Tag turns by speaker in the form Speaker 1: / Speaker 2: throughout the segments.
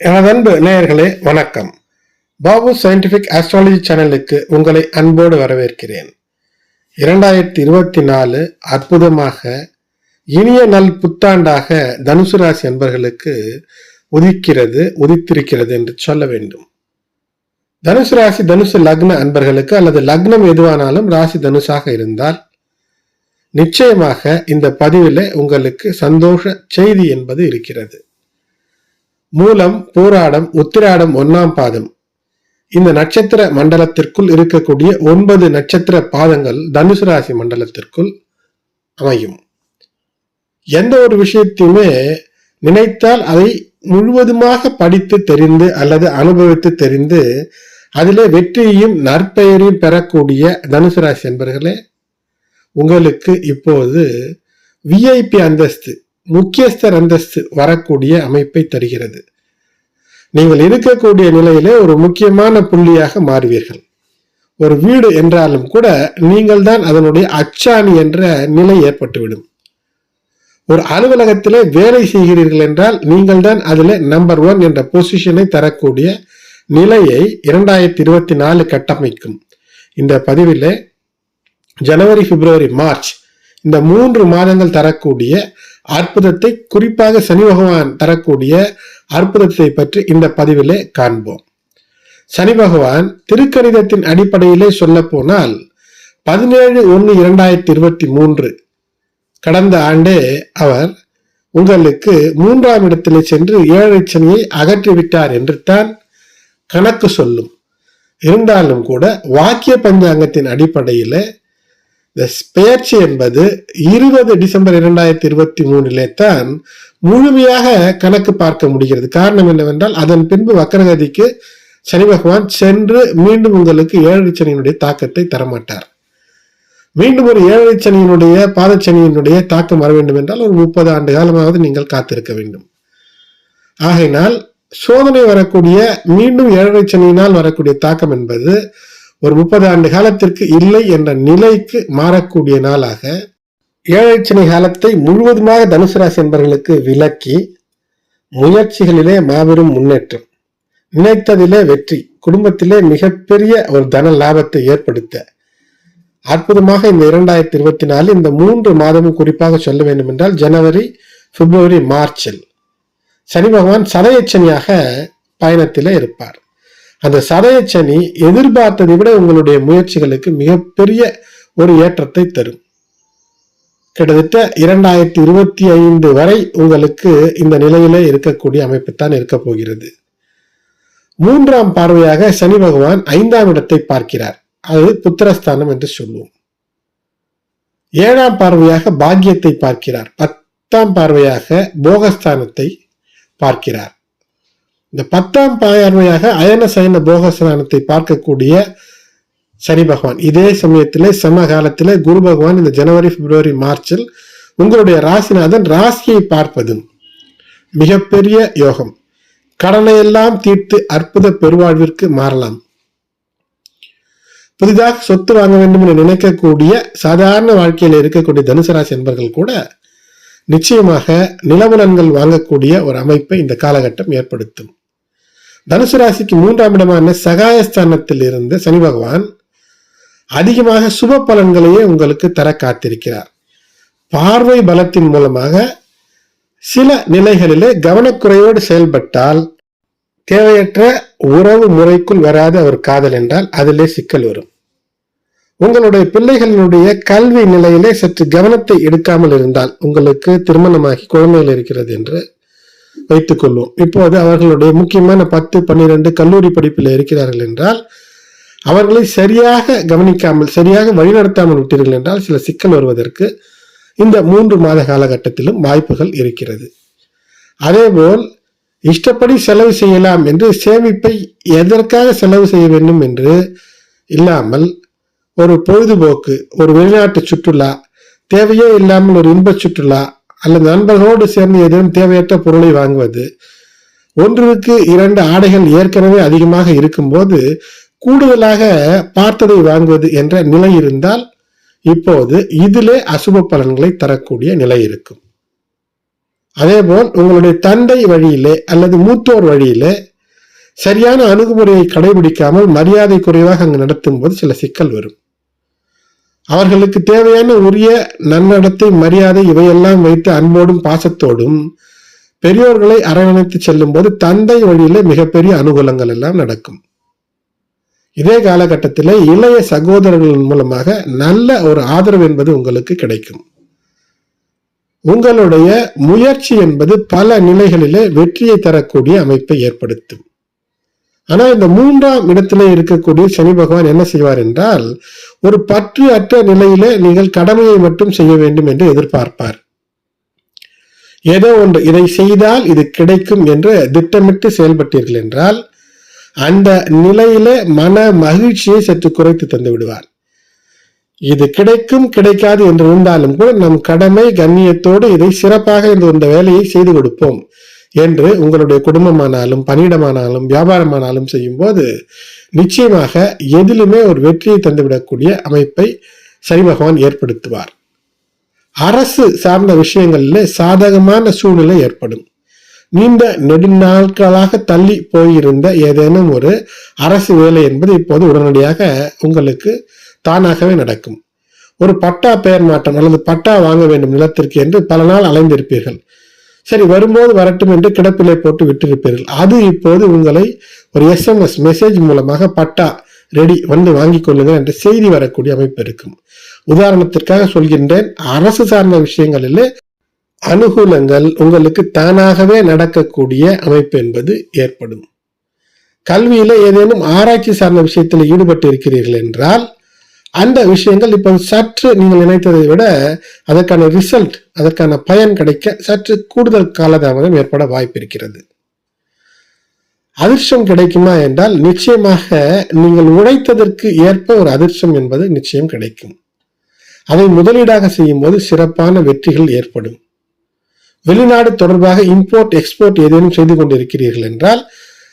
Speaker 1: எனதன்பு நேயர்களே வணக்கம். Babu scientific astrology சேனலுக்கு உங்களை அன்போடு வரவேற்கிறேன். இரண்டாயிரத்தி இருபத்தி நாலு அற்புதமாக இனிய நல் புத்தாண்டாக தனுசு ராசி அன்பர்களுக்கு உதிக்கிறது உதித்திருக்கிறது என்று சொல்ல வேண்டும். தனுசு ராசி தனுசு லக்ன அன்பர்களுக்கு அல்லது லக்னம் எதுவானாலும் ராசி தனுசாக இருந்தால் நிச்சயமாக இந்த பதிவில் உங்களுக்கு சந்தோஷ செய்தி என்பது இருக்கிறது. மூலம் பூராடம் உத்திராடம் ஒன்னாம் பாதம். இந்த நட்சத்திர மண்டலத்திற்குள் இருக்கக்கூடிய ஒன்பது நட்சத்திர பாதங்கள் தனுசு ராசி மண்டலத்திற்குள் அமையும். எந்த ஒரு விஷயத்தையுமே நினைத்தால் அதை முழுவதுமாக படித்து தெரிந்து அல்லது அனுபவித்து தெரிந்து அதிலே வெற்றியையும் நற்பெயரையும் பெறக்கூடிய தனுசு ராசி என்பர்களே உங்களுக்கு இப்போது விஐபி அந்தஸ்து முக்கியஸ்தர் அந்தஸ்து வரக்கூடிய அமைப்பை தருகிறது. நீங்கள் இருக்கக்கூடிய நிலையிலே ஒரு முக்கியமான புள்ளியாக மாறுவீர்கள். ஒரு வீடு என்றாலும் கூட நீங்கள் தான் அதனுடைய அச்சாணி என்ற நிலை ஏற்பட்டுவிடும். ஒரு அலுவலகத்திலே வேலை செய்கிறீர்கள் என்றால் நீங்கள் தான் அதில் நம்பர் ஒன் என்ற பொசிஷனை தரக்கூடிய நிலையை இரண்டாயிரத்தி இருபத்தி நாலு கட்டமைக்கும். இந்த பதிவில் ஜனவரி பிப்ரவரி மார்ச் இந்த மூன்று மாதங்கள் தரக்கூடிய அற்புதத்தை குறிப்பாக சனி பகவான் தரக்கூடிய அற்புதத்தை பற்றி இந்த பதிவிலே காண்போம். சனி பகவான் திருக்கணிதத்தின் அடிப்படையிலே சொல்ல போனால் பதினேழு ஒன்று இரண்டாயிரத்தி இருபத்தி மூன்று கடந்த ஆண்டே அவர் உங்களுக்கு மூன்றாம் இடத்திலே சென்று ஏழை சனியை அகற்றிவிட்டார் என்று தான் கணக்கு சொல்லும். இருந்தாலும் கூட வாக்கிய பஞ்சாங்கத்தின் அடிப்படையில் இந்த பெயர்ச்சி என்பது இருபது டிசம்பர் இரண்டாயிரத்தி இருபத்தி மூணிலே தான் முழுமையாக கணக்கு பார்க்க முடிகிறது. காரணம் என்னவென்றால் அதன் பின்பு வக்கரகதிக்கு சனி பகவான் சென்று மீண்டும் உங்களுக்கு ஏழரை சனியினுடைய தாக்கத்தை தரமாட்டார். மீண்டும் ஒரு ஏழரை சனியினுடைய பாதச்சனியினுடைய தாக்கம் வர வேண்டும் என்றால் ஒரு முப்பது ஆண்டு காலமாவது நீங்கள் காத்திருக்க வேண்டும். ஆகையினால் சோதனை வரக்கூடிய மீண்டும் ஏழரை சனியினால் வரக்கூடிய தாக்கம் என்பது ஒரு முப்பது ஆண்டு காலத்திற்கு இல்லை என்ற நிலைக்கு மாறக்கூடிய நாளாக ஏழைச்சனை காலத்தை முழுவதுமாக தனுசு ராசி என்பவர்களுக்கு விலக்கி முயற்சிகளிலே மாபெரும் முன்னேற்றம். நினைத்ததிலே வெற்றி குடும்பத்திலே மிகப்பெரிய ஒரு தன லாபத்தை ஏற்படுத்த. அற்புதமாக இந்த இரண்டாயிரத்தி இருபத்தி நாலு இந்த மூன்று மாதமும் குறிப்பாக சொல்ல வேண்டும் என்றால் ஜனவரி பிப்ரவரி மார்ச்சில் சனி பகவான் சதயச்சனியாக பயணத்திலே இருப்பார். அந்த சதயச்சனி எதிர்பார்த்ததை விட உங்களுடைய முயற்சிகளுக்கு மிகப்பெரிய ஒரு ஏற்றத்தை தரும். கிட்டத்தட்ட இரண்டாயிரத்தி இருபத்தி ஐந்து வரை உங்களுக்கு இந்த நிலையிலே இருக்கக்கூடிய அமைப்புத்தான் இருக்க போகிறது. மூன்றாம் பார்வையாக சனி பகவான் ஐந்தாம் இடத்தை பார்க்கிறார். அது புத்திரஸ்தானம் என்று சொல்லுவோம். ஏழாம் பார்வையாக பாக்கியத்தை பார்க்கிறார். பத்தாம் பார்வையாக போகஸ்தானத்தை பார்க்கிறார். இந்த பத்தாம் பார்வையாக அயன சயன போகஸ்தானத்தை பார்க்கக்கூடிய சனி பகவான். இதே சமயத்திலே சம காலத்திலே குரு பகவான் இந்த ஜனவரி பிப்ரவரி மார்ச்சில் உங்களுடைய ராசிநாதன் ராசியை பார்ப்பதும் மிகப்பெரிய யோகம். கடனையெல்லாம் தீர்த்து அற்புத பெருவாழ்விற்கு மாறலாம். புதிதாக சொத்து வாங்க வேண்டும் என்று நினைக்கக்கூடிய சாதாரண வாழ்க்கையில் இருக்கக்கூடிய தனுசு ராசி என்பர்கள் கூட நிச்சயமாக நிலவுலன்கள் வாங்கக்கூடிய ஒரு அமைப்பை இந்த காலகட்டம் ஏற்படுத்தும். தனுசு ராசிக்கு மூன்றாம் இடமான சகாயஸ்தானத்தில் இருந்த சனி பகவான் அதிகமாக சுப பலன்களையே உங்களுக்கு தர காத்திருக்கிறார். பார்வை பலத்தின் மூலமாக சில நிலைகளிலே கவனக்குறையோடு செயல்பட்டால் தேவையற்ற உறவு முறைக்குள் வராத ஒரு காதல் என்றால் அதிலே சிக்கல் வரும். உங்களுடைய பிள்ளைகளினுடைய கல்வி நிலையிலே சற்று கவனத்தை எடுக்காமல் இருந்தால் உங்களுக்கு திருமணமாகி குழந்தைகள் இருக்கிறது என்று வைத்துக் கொள்வோம் இப்போது அவர்களுடைய முக்கியமான பத்து பன்னிரண்டு கல்லூரி படிப்பில் இருக்கிறார்கள் என்றால் அவர்களை சரியாக கவனிக்காமல் சரியாக வழிநடத்தாமல் விட்டீர்கள் என்றால் சில சிக்கல் வருவதற்கு இந்த மூன்று மாத காலகட்டத்திலும் வாய்ப்புகள் இருக்கிறது. அதேபோல் இஷ்டப்படி செலவு செய்யலாம் என்று சேமிப்பை எதற்காக செலவு செய்ய வேண்டும் என்று இல்லாமல் ஒரு பொழுதுபோக்கு ஒரு வெளிநாட்டு சுற்றுலா தேவையே இல்லாமல் ஒரு இன்ப சுற்றுலா அல்லது நண்பர்களோடு சேர்ந்து ஏதேனும் தேவையற்ற பொருளை வாங்குவது ஒன்றுக்கு இரண்டு ஆடைகள் ஏற்கனவே அதிகமாக இருக்கும்போது கூடுதலாக பார்த்ததை வாங்குவது என்ற நிலை இருந்தால் இப்போது இதிலே அசுப பலன்களை தரக்கூடிய நிலை இருக்கும். அதேபோல் உங்களுடைய தந்தை வழியிலே அல்லது மூத்தோர் வழியிலே சரியான அணுகுமுறையை கடைபிடிக்காமல் மரியாதை குறைவாக அங்கு நடத்தும் போது சில சிக்கல் வரும். அவர்களுக்கு தேவையான உரிய நன்னடத்தை மரியாதை இவையெல்லாம் வைத்து அன்போடும் பாசத்தோடும் பெரியோர்களை அரவணைத்து செல்லும் போது தந்தை வழியில மிகப்பெரிய அனுகூலங்கள் எல்லாம் நடக்கும். இதே காலகட்டத்தில் இளைய சகோதரர்கள் மூலமாக நல்ல ஒரு ஆதரவு என்பது உங்களுக்கு கிடைக்கும். உங்களுடைய முயற்சி என்பது பல நிலைகளிலே வெற்றியை தரக்கூடிய அமைப்பை ஏற்படுத்தும். ஆனா இந்த மூன்றாம் இடத்திலே இருக்கக்கூடிய சனி பகவான் என்ன செய்வார் என்றால் ஒரு பற்று அற்ற நிலையிலே நீங்கள் கடமையை மட்டும் செய்ய வேண்டும் என்று எதிர்பார்ப்பார். ஏதோ ஒன்று இதை செய்தால் இது கிடைக்கும் என்று திட்டமிட்டு செயல்பட்டீர்கள் என்றால் அந்த நிலையில மன மகிழ்ச்சியை சற்று குறைத்து தந்து விடுவார். இது கிடைக்கும் கிடைக்காது என்று இருந்தாலும் கூட நம் கடமை கண்ணியத்தோடு இதை சிறப்பாக இந்த இந்த வேலையை செய்து கொடுப்போம். என்று உங்களுடைய குடும்பமானாலும் பணியிடமானாலும் வியாபாரமானாலும் செய்யும் போது நிச்சயமாக எதிலுமே ஒரு வெற்றியை தந்துவிடக்கூடிய அமைப்பை சனி பகவான் ஏற்படுத்துவார். அரசு சார்ந்த விஷயங்களில் சாதகமான சூழ்நிலை ஏற்படும். நீண்ட நெடுநாட்களாக தள்ளி போயிருந்த ஏதேனும் ஒரு அரசு வேலை என்பது இப்போது உடனடியாக உங்களுக்கு தானாகவே நடக்கும். ஒரு பட்டா பெயர் மாற்றம் அல்லது பட்டா வாங்க வேண்டும் நிலத்திற்கு என்று பல நாள் அலைந்திருப்பீர்கள். சரி வரும்போது வரட்டும் என்று கிடப்பிலே போட்டு விட்டிருப்பீர்கள். அது இப்போது உங்களை ஒரு எஸ்எம்எஸ் மெசேஜ் மூலமாக பட்டா ரெடி வந்து வாங்கி கொள்ளுங்கள் என்ற செய்தி வரக்கூடிய அமைப்பு இருக்கும். உதாரணத்திற்காக சொல்கின்றேன் அரசு சார்ந்த விஷயங்களில் அனுகூலங்கள் உங்களுக்கு தானாகவே நடக்கக்கூடிய அமைப்பு என்பது ஏற்படும். கல்வியில ஏதேனும் ஆராய்ச்சி சார்ந்த விஷயத்தில் ஈடுபட்டு இருக்கிறீர்கள் என்றால் அந்த விஷயங்கள் இப்போ சற்று நீங்கள் நினைத்ததை விட அதற்கான ரிசல்ட் அதற்கான பயன் கிடைக்க சற்று கூடுதல் காலதாமதம் ஏற்பட வாய்ப்பு இருக்கிறது. அதிர்ஷ்டம் கிடைக்குமா என்றால் நிச்சயமாக நீங்கள் உழைத்ததற்கு ஏற்ப ஒரு அதிர்ஷ்டம் என்பது நிச்சயம் கிடைக்கும். அதை முதலீடாக செய்யும் போது சிறப்பான வெற்றிகள் ஏற்படும். வெளிநாடு தொடர்பாக இம்போர்ட் எக்ஸ்போர்ட் ஏதேனும் செய்து கொண்டிருக்கிறீர்கள் என்றால்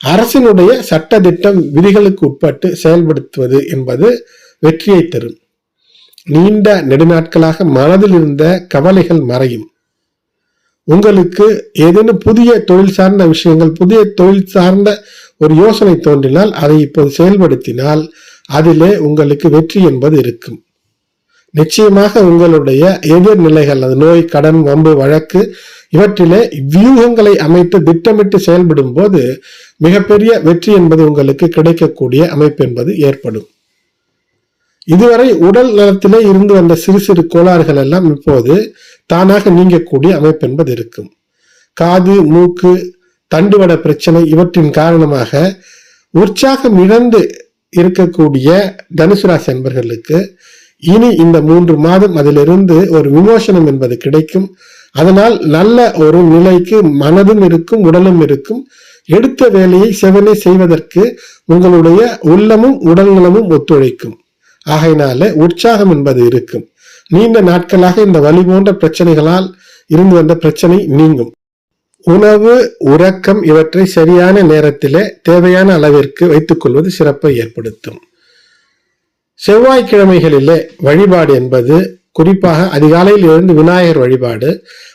Speaker 1: அரசினுடைய சட்ட திட்டம் விதிகளுக்கு உட்பட்டு செயல்படுத்துவது என்பது வெற்றியை தரும். நீண்ட நெடுநாட்களாக மனதில் இருந்த கவலைகள் மறையும். உங்களுக்கு ஏதேனும் புதிய தொழில் சார்ந்த விஷயங்கள் புதிய தொழில் சார்ந்த ஒரு யோசனை தோன்றினால் அதை இப்போது செயல்படுத்தினால் அதிலே உங்களுக்கு வெற்றி என்பது இருக்கும். நிச்சயமாக உங்களுடைய எதிர்நிலைகள் அது நோய் கடன் வம்பு வழக்கு இவற்றிலே வியூகங்களை அமைத்து திட்டமிட்டு செயல்படும் போது மிகப்பெரிய வெற்றி என்பது உங்களுக்கு கிடைக்கக்கூடிய அமைப்பு என்பது ஏற்படும். இதுவரை உடல் நலத்திலே இருந்து வந்த சிறு சிறு கோளாறுகள் எல்லாம் இப்போது தானாக நீங்கக்கூடிய அமைப்பு என்பது இருக்கும். காது மூக்கு தண்டுவட பிரச்சனை இவற்றின் காரணமாக உற்சாகம் இழந்து இருக்கக்கூடிய தனுசு ராசி அன்பர்களுக்கு இனி இந்த மூன்று மாதம் அதிலிருந்து ஒரு விமோசனம் என்பது கிடைக்கும். அதனால் நல்ல ஒரு நிலைக்கு மனதும் இருக்கும் உடலும் இருக்கும். எடுத்த வேலையை செவனே செய்வதற்கு உங்களுடைய உள்ளமும் உடல்நலமும் ஒத்துழைக்கும். ஆகையினால உற்சாகம் என்பது இருக்கும். நீண்ட நாட்களாக இந்த வலி போன்ற பிரச்சனைகளால் இருந்து வந்த பிரச்சனை நீங்கும். உணவு உறக்கம் இவற்றை சரியான நேரத்திலே தேவையான அளவிற்கு வைத்துக் கொள்வது சிறப்பை ஏற்படுத்தும். செவ்வாய்க்கிழமைகளிலே வழிபாடு என்பது குறிப்பாக அதிகாலையில் இருந்து விநாயகர் வழிபாடு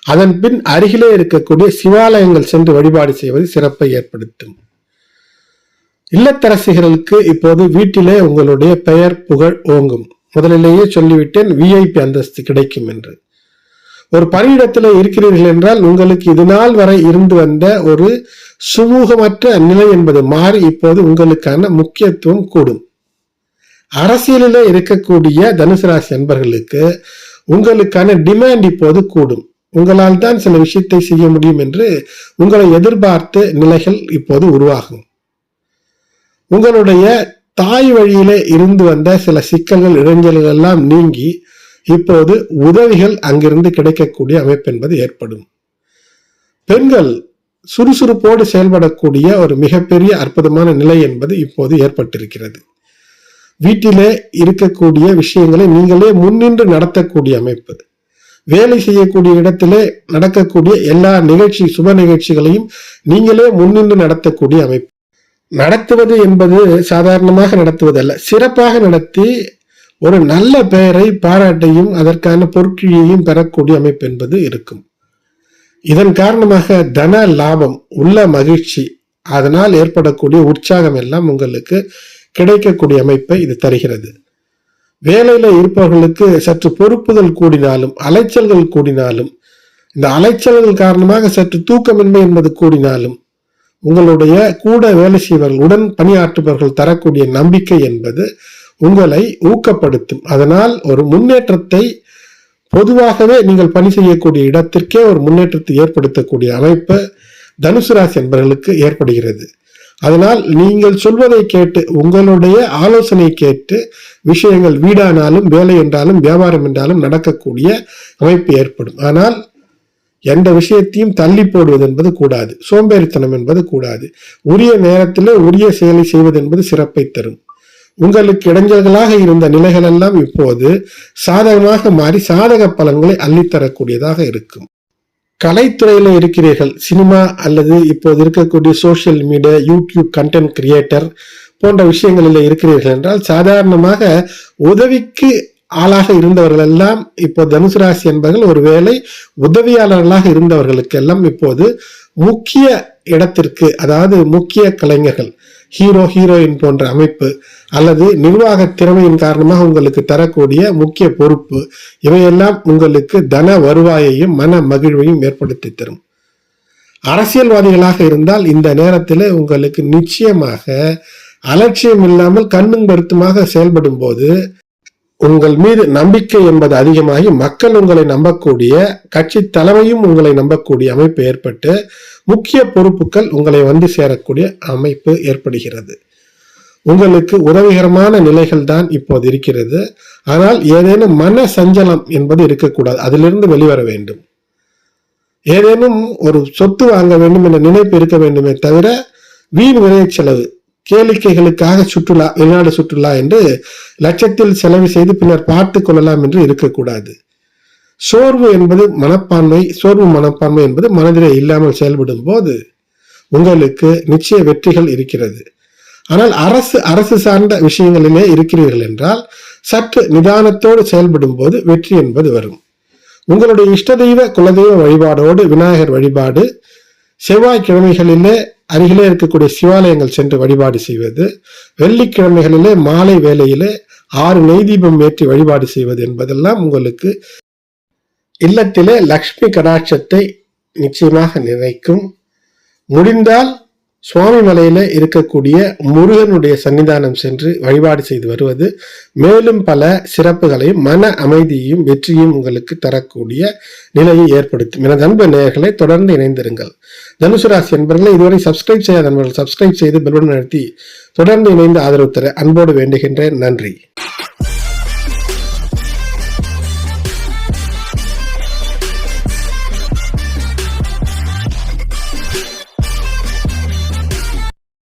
Speaker 1: அதன் பின் அருகிலே இருக்கக்கூடிய சிவாலயங்கள் சென்று வழிபாடு செய்வது சிறப்பை ஏற்படுத்தும். இல்லத்தரசிகளுக்கு இப்போது வீட்டிலே உங்களுடைய பெயர் புகழ் ஓங்கும். முதலிலேயே சொல்லிவிட்டேன் விஐபி அந்தஸ்து கிடைக்கும் என்று. ஒரு பணியிடத்தில் இருக்கிறீர்கள் என்றால் உங்களுக்கு இது நாள் வரை இருந்து வந்த ஒரு சுமூகமற்ற நிலை என்பது மாறி இப்போது உங்களுக்கான முக்கியத்துவம் கூடும். அரசியலில் இருக்கக்கூடிய தனுசு ராசி நண்பர்களுக்கு உங்களுக்கான டிமாண்ட் இப்போது கூடும். உங்களால் தான் சில விஷயத்தை செய்ய முடியும் என்று உங்களை எதிர்பார்த்த நிலைகள் இப்போது உருவாகும். உங்களுடைய தாய் வழியிலே இருந்து வந்த சில சிக்கல்கள் இடைஞ்சல்கள் எல்லாம் நீங்கி இப்போது உதவிகள் அங்கிருந்து கிடைக்கக்கூடிய அமைப்பு என்பது ஏற்படும். பெண்கள் சுறுசுறுப்போடு செயல்படக்கூடிய ஒரு மிகப்பெரிய அற்புதமான நிலை என்பது இப்போது ஏற்பட்டிருக்கிறது. வீட்டிலே இருக்கக்கூடிய விஷயங்களை நீங்களே முன்னின்று நடத்தக்கூடிய அமைப்பு. வேலை செய்யக்கூடிய இடத்திலே நடக்கக்கூடிய எல்லா நிகழ்ச்சி சுப நிகழ்ச்சிகளையும் நீங்களே முன்னின்று நடத்தக்கூடிய அமைப்பு. நடத்துவது என்பது சாதாரணமாக நடத்துவதல்ல. சிறப்பாக நடத்தி ஒரு நல்ல பெயரை பாராட்டையும் அதற்கான பொருட்கிழியையும் பெறக்கூடிய அமைப்பு என்பது இருக்கும். இதன் காரணமாக தன லாபம் உள்ள மகிழ்ச்சி அதனால் ஏற்படக்கூடிய உற்சாகம் எல்லாம் உங்களுக்கு கிடைக்கக்கூடிய அமைப்பை இது தருகிறது. வேலையில இருப்பவர்களுக்கு சற்று பொறுப்புகள் கூடினாலும் அலைச்சல்கள் கூடினாலும் இந்த அலைச்சல்கள் காரணமாக சற்று தூக்கமின்மை என்பது கூடினாலும் உங்களுடைய கூட வேலை செய்வர்கள் உடன் பணியாற்றுபவர்கள் தரக்கூடிய நம்பிக்கை என்பது உங்களை ஊக்கப்படுத்தும். அதனால் ஒரு முன்னேற்றத்தை பொதுவாகவே நீங்கள் பணி செய்யக்கூடிய இடத்திற்கே ஒரு முன்னேற்றத்தை ஏற்படுத்தக்கூடிய அமைப்பு தனுசு ராசி என்பவர்களுக்கு ஏற்படுகிறது. அதனால் நீங்கள் சொல்வதை கேட்டு உங்களுடைய ஆலோசனை கேட்டு விஷயங்கள் வீடானாலும் வேலை என்றாலும் வியாபாரம் என்றாலும் நடக்கக்கூடிய அமைப்பு ஏற்படும். ஆனால் எந்த விஷயத்தையும் தள்ளி போடுவது என்பது கூடாது. சோம்பேறித்தனம் என்பது கூடாது. உரிய நேரத்தில் உரிய செயலை செய்வது என்பது சிறப்பை தரும். உங்களுக்கு இடைஞ்சல்களாக இருந்த நிலைகள் எல்லாம் இப்போது சாதகமாக மாறி சாதக பலன்களை அள்ளித்தரக்கூடியதாக இருக்கும். கலைத்துறையில் இருக்கிறீர்கள். சினிமா அல்லது இப்போது இருக்கக்கூடிய social media YouTube content creator போன்ற விஷயங்களில் இருக்கிறீர்கள் என்றால் சாதாரணமாக உதவிக்கு ஆளாக இருந்தவர்கள் எல்லாம் இப்போ தனுசு ராசி என்பவர்கள் ஒருவேளை உதவியாளர்களாக இருந்தவர்களுக்கு எல்லாம் இப்போது முக்கிய இடத்திற்கு அதாவது முக்கிய கலைஞர்கள் ஹீரோ ஹீரோயின் போன்ற அமைப்பு அல்லது நிர்வாக திறமையின் காரணமாக உங்களுக்கு தரக்கூடிய முக்கிய பொறுப்பு இவையெல்லாம் உங்களுக்கு தன வருவாயையும் மன மகிழ்வையும் ஏற்படுத்தி தரும். அரசியல்வாதிகளாக இருந்தால் இந்த நேரத்தில் உங்களுக்கு நிச்சயமாக அலட்சியம் இல்லாமல் கண்ணும் கருத்துமாக செயல்படும் போது உங்கள் மீது நம்பிக்கை என்பது அதிகமாகி மக்கள் உங்களை நம்பக்கூடிய கட்சி தலைமையும் உங்களை நம்பக்கூடிய அமைப்பு ஏற்பட்டு முக்கிய பொறுப்புகள் உங்களை வந்து சேரக்கூடிய அமைப்பு ஏற்படுகிறது. உங்களுக்கு உதவிகரமான நிலைகள் தான் இப்போது இருக்கிறது. ஆனால் ஏதேனும் மன சஞ்சலம் என்பது இருக்கக்கூடாது. அதிலிருந்து வெளிவர வேண்டும். ஏதேனும் ஒரு சொத்து வாங்க வேண்டும் என்ற நினைப்பு இருக்க வேண்டுமே தவிர வீண் விரை செலவு கேளிக்கைகளுக்காக சுற்றுலா வெளிநாடு சுற்றுலா என்று லட்சத்தில் செலவு செய்து பின்னர் பார்த்து கொள்ளலாம் என்று இருக்கக்கூடாது. சோர்வு என்பது மனப்பான்மை சோர்வு மனப்பான்மை என்பது மனதிலே இல்லாமல் செயல்படும் போது உங்களுக்கு நிச்சய வெற்றிகள் இருக்கிறது. ஆனால் அரசு அரசு சார்ந்த விஷயங்களிலே இருக்கிறீர்கள் என்றால் சற்று நிதானத்தோடு செயல்படும் போது வெற்றி என்பது வரும். உங்களுடைய இஷ்ட தெய்வ குலதெய்வ வழிபாடோடு விநாயகர் வழிபாடு செவ்வாய்க்கிழமைகளிலே அருகிலே இருக்கக்கூடிய சிவாலயங்கள் சென்று வழிபாடு செய்வது வெள்ளிக்கிழமைகளிலே மாலை வேளையிலே ஆறு நெய் தீபம் ஏற்றி வழிபாடு செய்வது என்பதெல்லாம் உங்களுக்கு இல்லத்திலே லக்ஷ்மி கடாட்சத்தை நிச்சயமாக நினைக்கும் முடிந்தால் சுவாமி மலையில இருக்கக்கூடிய முருகனுடைய சன்னிதானம் சென்று வழிபாடு செய்து வருவது மேலும் பல சிறப்புகளையும் மன அமைதியையும் வெற்றியும் உங்களுக்கு தரக்கூடிய நிலையை ஏற்படுத்தும். என அன்பு நேயர்களை தொடர்ந்து இணைந்திருங்கள். தனுசு ராசி என்பவர்களை இதுவரை சப்ஸ்கிரைப் செய்யாத நண்பர்கள் சப்ஸ்கிரைப் செய்து பெல்படன் நடத்தி தொடர்ந்து இணைந்து ஆதரவு தர அன்போடு வேண்டுகின்றேன். நன்றி.